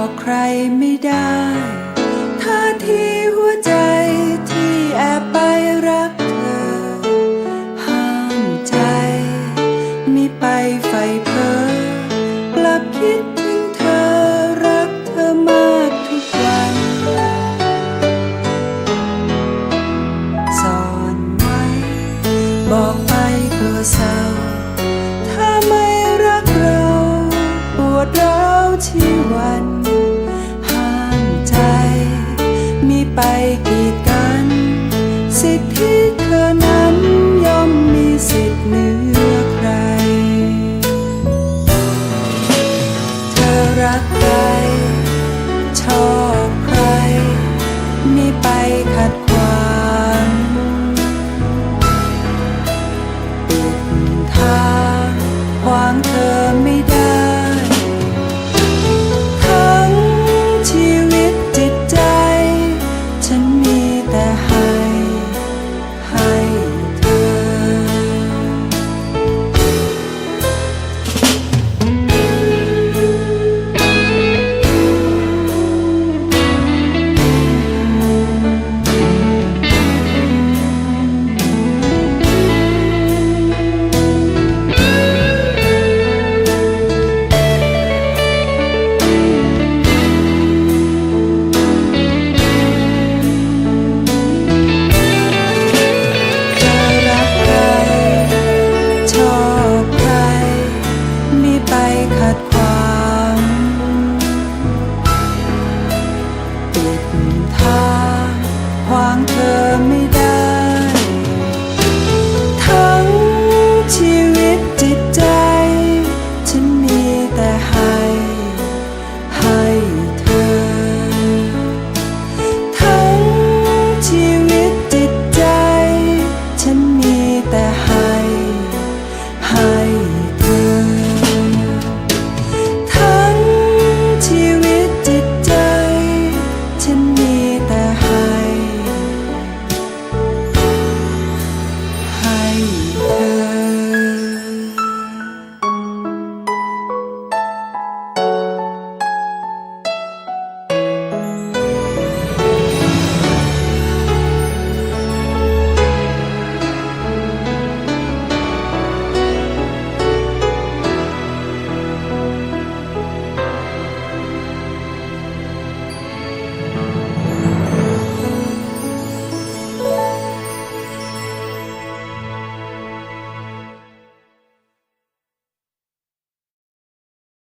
บอกใครไม่ได้ท่าทีหัวใจที่แอบไปรักเธอ ห้ามใจไม่ไปไฟเพ้อกลับคิดถึงเธอรักเธอมากทุกวัน สอนไว้บอก ไปกีดกัน สิทธิเธอนั้นย่อมมีสิทธิเหนือใคร เธอรักใคร ชอบใครมีไปขัดข ขัดขวาง